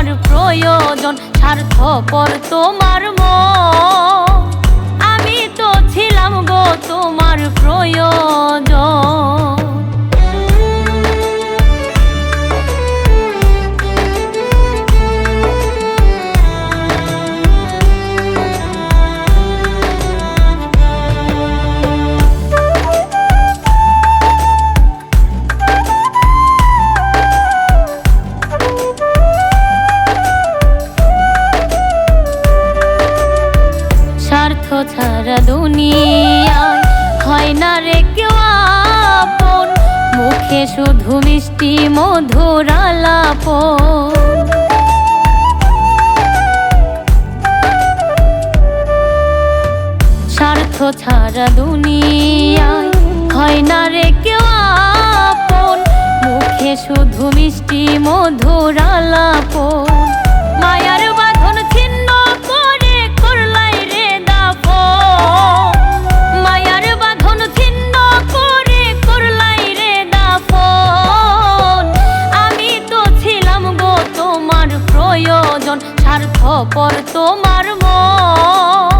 আমার প্রয়োজন স্বার্থপর তোমার মো আমি তো ছিলাম গো তোমার প্রয়োজন। দুনিয়ায়। হয় না রে কেউ আপন, মুখে শুধু মিষ্টি মধুর স্বার্থ ছাড়া দুনিয়ায় হয় না রে কেউ আপন, মুখে শুধু মিষ্টি মধুর মায়ার বাঁধন ছিন্ন স্বার্থপর তোমার মন।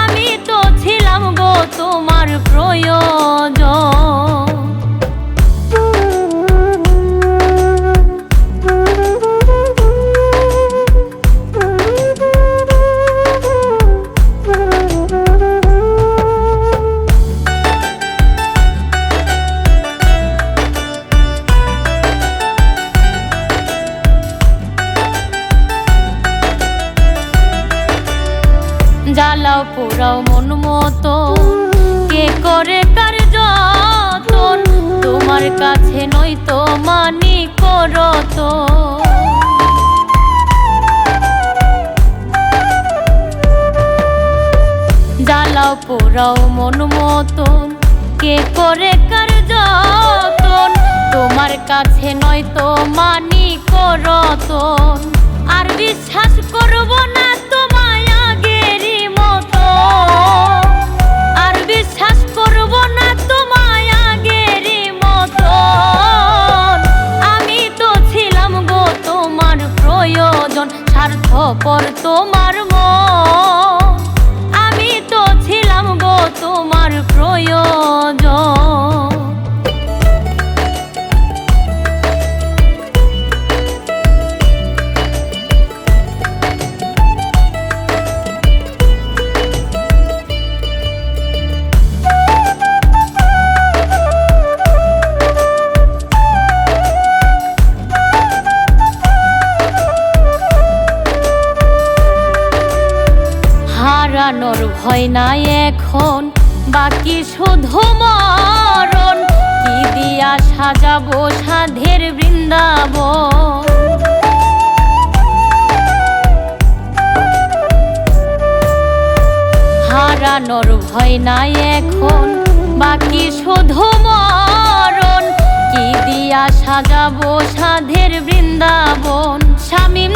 আমি তো ছিলাম গো তোমার প্রয়োজন। জ্বালাও, পোড়াও মন মতো। কে করে কার যতন? তোমার কাছে নই তো মানি করত। জ্বালাও, পোড়াও মন মতন কে করে কার যতন? তোমার কাছে নয় তো মানি করতন আর বিশ্বাস করব স্বার্থপর তোমার মন। আমি তো ছিলাম গো তোমার প্রয়োজন। হারানোর ভয় নাই এখন, বাকি শুধু মরণ। কি দিয়া সাজাবো সাধের বৃন্দাবন? হারানোর ভয় নাই এখন, বাকি শুধু মরণ। কি দিয়া সাজাবো সাধের বৃন্দাবন? শামিম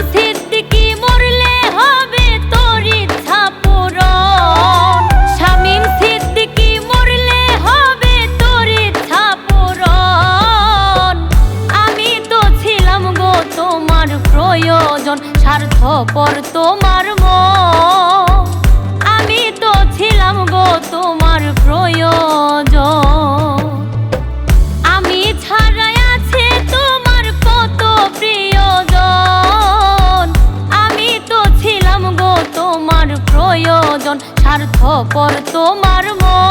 স্বার্থপর তোমার মন। আমি তো ছিলাম গো তোমার প্রয়োজন। আমি ছাড়াই আছে তোমার কত প্রিয়জন। আমি তো ছিলাম গো তোমার প্রয়োজন। স্বার্থপর তোমার মন।